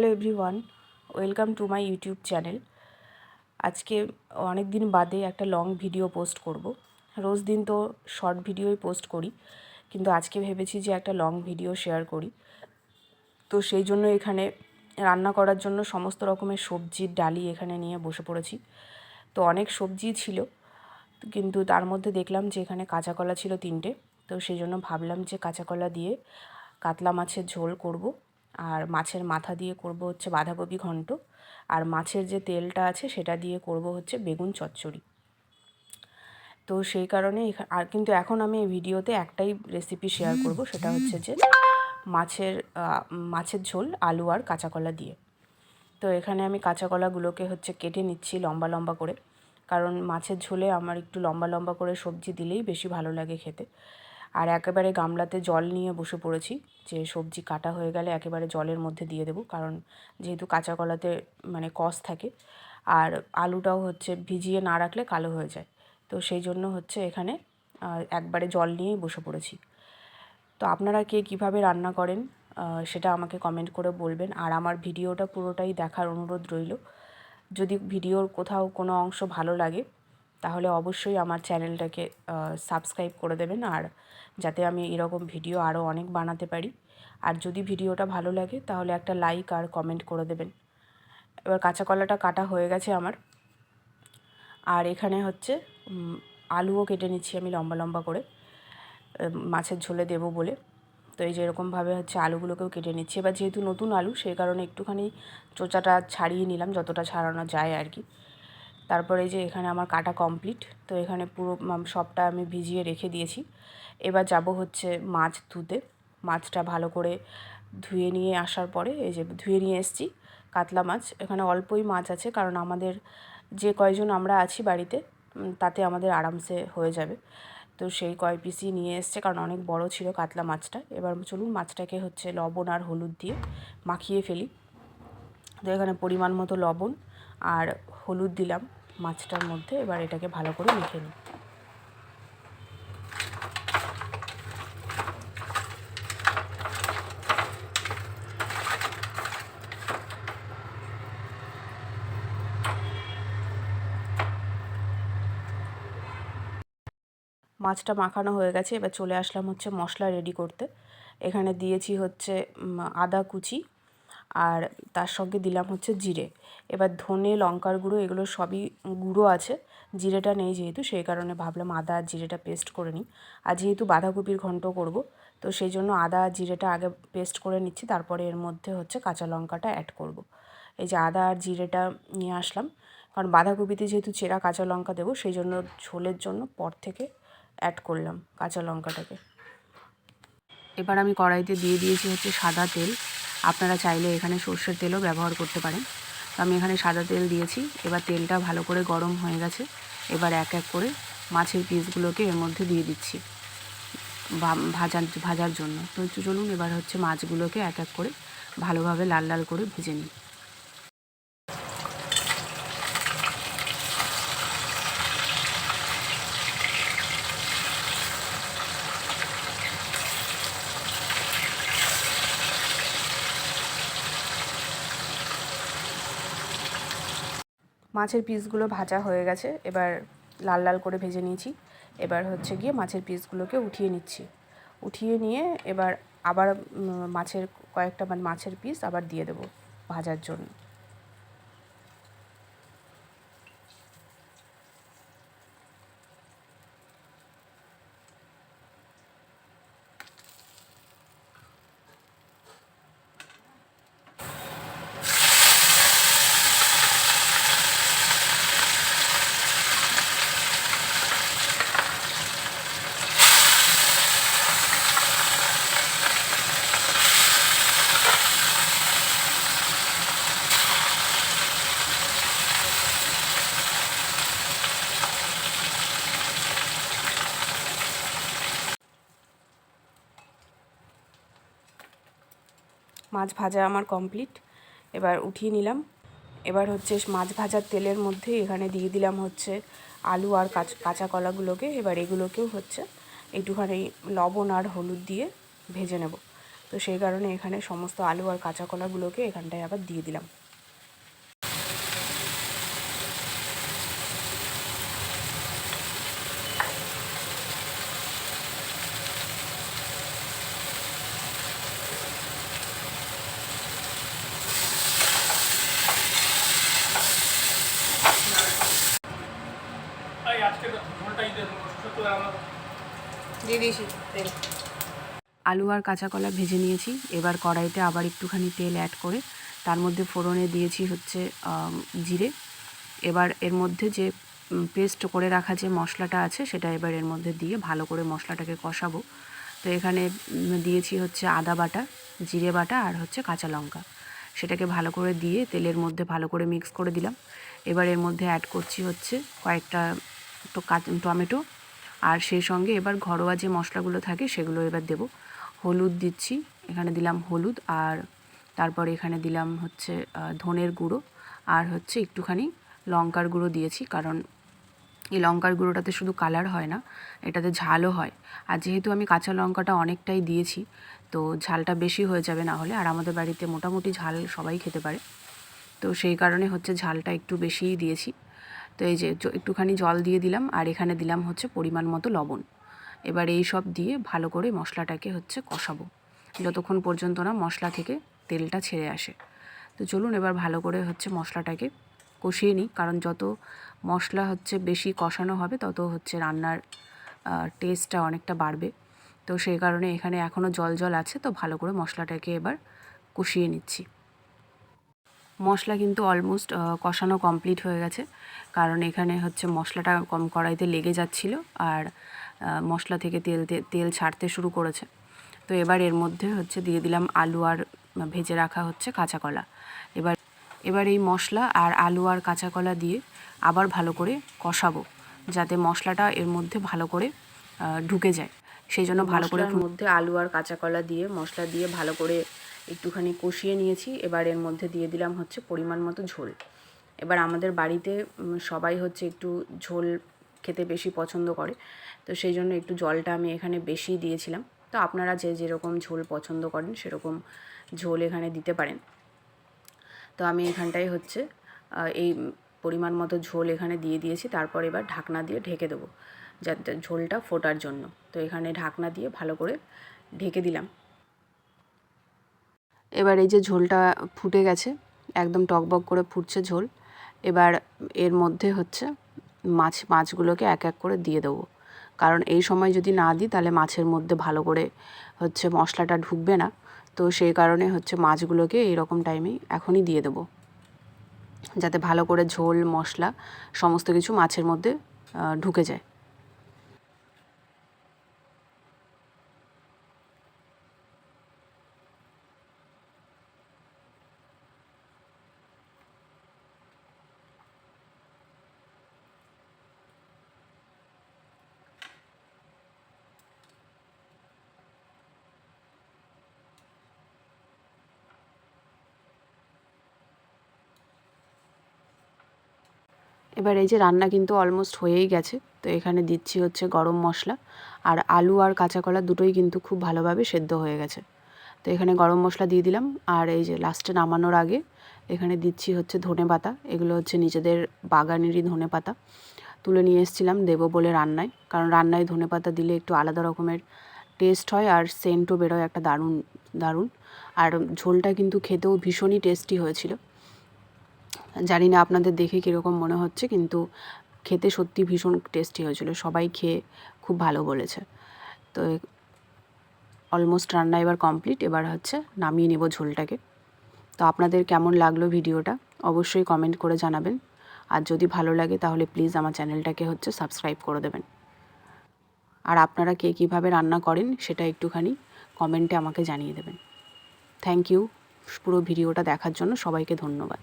Hello everyone, welcome to my YouTube channel. আজকে অনেক দিন বাদে একটা লং ভিডিও পোস্ট করব। রোজ দিন তো শর্ট ভিডিওই পোস্ট করি, কিন্তু আজকে ভেবেছি যে একটা লং ভিডিও শেয়ার করি। তো সেই জন্য এখানে রান্না করার জন্য সমস্ত রকমের সবজির ডালি এখানে নিয়ে বসে পড়েছি। তো অনেক সবজি ছিল, কিন্তু তার মধ্যে দেখলাম যে এখানে কাঁচা কলা ছিল তিনটে, তো সেই জন্য ভাবলাম যে কাঁচা কলা দিয়ে কাতলা মাছের ঝোল করব। আর মাছের মাথা দিয়ে করব হচ্ছে বাঁধাকপি ঘন্ট। আর মাছের যে তেলটা আছে সেটা দিয়ে করব হচ্ছে বেগুন চচ্চড়ি। তো সেই কারণে আর কিন্তু এখন আমি এই ভিডিওতে একটাই রেসিপি শেয়ার করব, সেটা হচ্ছে যে মাছের মাছের ঝোল, আলু আর কাঁচাকলা দিয়ে। তো এখানে আমি কাঁচা কলাগুলোকে হচ্ছে কেটে নিচ্ছি লম্বা লম্বা করে। কারণ মাছের ঝোলে আমার একটু লম্বা লম্বা করে সবজি দিলেই বেশি ভালো লাগে খেতে। আর একেবারে গামলাতে জল নিয়ে বসে পড়েছি, যে সবজি কাটা হয়ে গেলে একেবারে জলের মধ্যে দিয়ে দেবো, কারণ যেহেতু কাঁচা কলাতে মানে কস থাকে। আর আলুটাও হচ্ছে ভিজিয়ে না রাখলে কালো হয়ে যায়। তো সেই জন্য হচ্ছে এখানে একবারে জল নিয়েই বসে পড়েছি। তো আপনারা কে কীভাবে রান্না করেন সেটা আমাকে কমেন্ট করে বলবেন। আর আমার ভিডিওটা পুরোটাই দেখার অনুরোধ রইল। যদি ভিডিওর কোথাও কোনো অংশ ভালো লাগে তাহলে অবশ্যই আমার চ্যানেলটাকে সাবস্ক্রাইব করে দেবেন আর যাতে আমি এরকম ভিডিও আরও অনেক বানাতে পারি। আর যদি ভিডিওটা ভালো লাগে, তাহলে একটা লাইক আর কমেন্ট করে দেবেন। এবার কাঁচা কলাটা কাটা হয়ে গেছে আমার। আর এখানে হচ্ছে আলুও কেটে নিচ্ছি আমি লম্বা লম্বা করে। মাছের ঝোলে দেবো বলে। তো এই যেরকমভাবে হচ্ছে আলুগুলোকেও কেটে নিচ্ছি। এবার যেহেতু নতুন আলু, সেই কারণে একটুখানি চোচাটা ছাড়িয়ে নিলাম, যতটা ছাড়ানো যায় আর কি। তারপরে যে এখানে আমার কাটা কমপ্লিট তো এখানে পুরো সবটা আমি ভিজিয়ে রেখে দিয়েছি। এবার যাব হচ্ছে মাছ ধুতে। মাছটা ভালো করে ধুয়ে নিয়ে আসার পরে এই যে ধুয়ে নিয়ে এসেছি কাতলা মাছ। এখানে অল্পই মাছ আছে কারণ আমাদের যে কয়জন আমরা আছি বাড়িতে তাতে আমাদের আরামসে হয়ে যাবে। তো সেই কয় পিসই নিয়ে এসছে কারণ অনেক বড় ছিল কাতলা মাছটা। এবার চলুন মাছটাকে হচ্ছে লবণ আর হলুদ দিয়ে মাখিয়ে ফেলি। তো এখানে পরিমাণ মতো লবণ আর হলুদ দিলাম। মাছটার মধ্যে এবার এটাকে ভালো করে মেখে নিই। মাছটা মাখানো হয়ে গেছে, এবার চলে আসলাম হচ্ছে মশলা রেডি করতে। এখানে দিয়েছি হচ্ছে আদা কুচি আর তার সঙ্গে দিলাম হচ্ছে জিরে। এবার ধনে, লঙ্কার গুঁড়ো, এগুলো সবই গুঁড়ো আছে। জিরেটা নেই যেহেতু, সেই কারণে ভাবলাম আদা আর জিরেটা পেস্ট করে নিই। আর যেহেতু বাঁধাকপির ঘন্ট করব, তো সেই জন্য আদা আর জিরেটা আগে পেস্ট করে নিচ্ছি, তারপরে এর মধ্যে হচ্ছে কাঁচা লঙ্কাটা অ্যাড করব। এই যে আদা আর জিরেটা নিয়ে আসলাম। কারণ বাঁধাকপিতে যেহেতু চেরা কাঁচা লঙ্কা দেবো, সেই জন্য ঝোলের জন্য পর থেকে অ্যাড করলাম কাঁচা লঙ্কাটাকে। এবার আমি কড়াইতে দিয়ে দিয়েছি হচ্ছে সাদা তেল। আপনারা চাইলে এখানে সর্ষের তেলও ব্যবহার করতে পারেন। তো আমি এখানে সাদা তেল দিয়েছি। এবার তেলটা ভালো করে গরম হয়ে গেছে। এবার এক এক করে মাছের পিসগুলোকে এর মধ্যে দিয়ে দিচ্ছি ভাজার ভাজার জন্য। তো চলুন এবার হচ্ছে মাছগুলোকে এক এক করে ভালোভাবে লাল লাল করে ভেজে নিই। মাছের পিসগুলো ভাজা হয়ে গেছে, এবার লাল লাল করে ভেজে নিয়েছি। এবার হচ্ছে গিয়ে মাছের পিসগুলোকে উঠিয়ে নিচ্ছি। উঠিয়ে নিয়ে এবার আবার মাছের কয়েকটা মানে মাছের পিস আবার দিয়ে দেবো ভাজার জন্য। মাছ ভাজা আমার কমপ্লিট এবার উঠিয়ে নিলাম। এবার হচ্ছে মাছ ভাজার তেলের মধ্যে এখানে দিয়ে দিলাম হচ্ছে আলু আর কাঁচা কলাগুলোকে। এবার এগুলোকেও হচ্ছে একটুখানি লবণ আর হলুদ দিয়ে ভেজে নেব। তো সেই কারণে এখানে সমস্ত আলু আর কাঁচা কলাগুলোকে এখানটায় আবার দিয়ে দিলাম এই আজকে তো ঝোলটাই দিয়ে দেবো সত্যি আমরা দিয়ে দিয়েছি তেল আলু আর কাঁচা কলা ভেজে নিয়েছি। এবার কড়াইতে আবার একটুখানি তেল অ্যাড করে তার মধ্যে ফোড়নে দিয়েছি হচ্ছে জিরে। এবার এর মধ্যে যে পেস্ট করে রাখা যে মশলাটা আছে সেটা এবার এর মধ্যে দিয়ে ভালো করে মশলাটাকে কষাবো। তো এখানে দিয়েছি হচ্ছে আদা বাটা জিরে বাটা আর হচ্ছে কাঁচা লঙ্কা। সেটাকে ভালো করে দিয়ে তেলের মধ্যে ভালো করে মিক্স করে দিলাম। এবার এর মধ্যে অ্যাড করছি হচ্ছে কয়েকটা তো টমেটো আর সেই সঙ্গে এবার ঘরোয়া যে মশলাগুলো থাকে সেগুলো এবার দেব। হলুদ দিচ্ছি, এখানে দিলাম হলুদ আর তারপর এখানে দিলাম হচ্ছে ধনের গুঁড়ো আর হচ্ছে একটুখানি লঙ্কার গুঁড়ো দিয়েছি কারণ এই লঙ্কার গুঁড়োটাতে শুধু কালার হয় না, এটাতে ঝালও হয়। আর যেহেতু আমি কাঁচা লঙ্কাটা অনেকটাই দিয়েছি, তো ঝালটা বেশি হয়ে যাবে না হলে, আর আমাদের বাড়িতে মোটামুটি ঝাল সবাই খেতে পারে। তো সেই কারণে হচ্ছে ঝালটা একটু বেশিই দিয়েছি। তো এই যে একটুখানি জল দিয়ে দিলাম আর এখানে দিলাম হচ্ছে পরিমাণ মতো লবণ। এবার এই সব দিয়ে ভালো করে মশলাটাকে হচ্ছে কষাবো। যতক্ষণ পর্যন্ত না মশলা থেকে তেলটা ছেড়ে আসে। তো চলুন এবার ভালো করে হচ্ছে মশলাটাকে কষিয়ে নিই। কারণ যত মশলা হচ্ছে বেশি কষানো হবে, তত হচ্ছে রান্নার টেস্টটা অনেকটা বাড়বে। তো সেই কারণে এখানে এখনও জল জল আছে, তো ভালো করে মশলাটাকে এবার কষিয়ে নিচ্ছি। মশলা কিন্তু অলমোস্ট কষানো কমপ্লিট হয়ে গেছে। কারণ এখানে হচ্ছে মশলাটা কম কড়াইতে লেগে যাচ্ছিল আর মশলা থেকে তেল তেল ছাড়তে শুরু করেছে। তো এবার এর মধ্যে হচ্ছে দিয়ে দিলাম আলু আর ভেজে রাখা হচ্ছে কাঁচা কলা। এবার এবার এই মশলা আর আলু আর কাঁচা কলা দিয়ে আবার ভালো করে কষাবো যাতে মশলাটা এর মধ্যে ভালো করে ঢুকে যায়। সেই জন্য ভালো করে মধ্যে আলু আর কাঁচা কলা দিয়ে মশলা দিয়ে ভালো করে একটুখানি কষিয়ে নিয়েছি। এবার এর মধ্যে দিয়ে দিলাম হচ্ছে পরিমাণ মতো ঝোল। এবার আমাদের বাড়িতে সবাই হচ্ছে একটু ঝোল খেতে বেশি পছন্দ করে। তো সেই জন্য একটু জলটা আমি এখানে বেশি দিয়েছিলাম। তো আপনারা যে যেরকম ঝোল পছন্দ করেন, সেরকম ঝোল এখানে দিতে পারেন। তো আমি এখানটায় হচ্ছে এই পরিমাণ মতো ঝোল এখানে দিয়ে দিয়েছি। তারপর এবার ঢাকনা দিয়ে ঢেকে দেবো। যাতে ঝোলটা ফোটার জন্য। তো এখানে ঢাকনা দিয়ে ভালো করে ঢেকে দিলাম। এবার এই যে ঝোলটা ফুটে গেছে, একদম টকবক করে ফুটছে ঝোল, এবার এর মধ্যে হচ্ছে মাছ, মাছগুলোকে এক এক করে দিয়ে দেবো। কারণ এই সময় যদি না দিই, তাহলে মাছের মধ্যে ভালো করে হচ্ছে মশলাটা ঢুকবে না। তো সেই কারণে হচ্ছে মাছগুলোকে এইরকম টাইমেই এখনই দিয়ে দেবো। যাতে ভালো করে ঝোল, মশলা, সমস্ত কিছু মাছের মধ্যে ঢুকে যায়। এবার এই যে রান্না কিন্তু অলমোস্ট হয়েই গেছে, তো এখানে দিচ্ছি হচ্ছে গরম মশলা, আর আলু আর কাঁচা কলা দুটোই কিন্তু খুব ভালোভাবে সেদ্ধ হয়ে গেছে। তো এখানে গরম মশলা দিয়ে দিলাম, আর এই যে লাস্টে নামানোর আগে এখানে দিচ্ছি হচ্ছে ধনে পাতা, এগুলো হচ্ছে নিজেদের বাগানেরই ধনে পাতা। তুলে নিয়ে এসেছিলাম দেবো বলে রান্নায়, কারণ রান্নায় ধনে পাতা দিলে একটু আলাদা রকমের টেস্ট হয় আর সেন্টও বেরোয় একটা দারুণ দারুণ। আর ঝোলটা কিন্তু খেতেও ভীষণই টেস্টি হয়েছিল। জানি না আপনাদের দেখে কীরকম মনে হচ্ছে, কিন্তু খেতে সত্যি ভীষণ টেস্টি হয়েছিল। সবাই খেয়ে খুব ভালো বলেছে। তো অলমোস্ট রান্না এবার কমপ্লিট এবার হচ্ছে নামিয়ে নেব ঝোলটাকে। তো আপনাদের কেমন লাগল ভিডিওটা? অবশ্যই কমেন্ট করে জানাবেন। আর যদি ভালো লাগে, তাহলে প্লিজ আমার চ্যানেলটাকে হচ্ছে সাবস্ক্রাইব করে দেবেন। আর আপনারা কে কীভাবে রান্না করেন, সেটা একটুখানি কমেন্টে আমাকে জানিয়ে দেবেন। থ্যাংক ইউ পুরো ভিডিওটা দেখার জন্য সবাইকে ধন্যবাদ।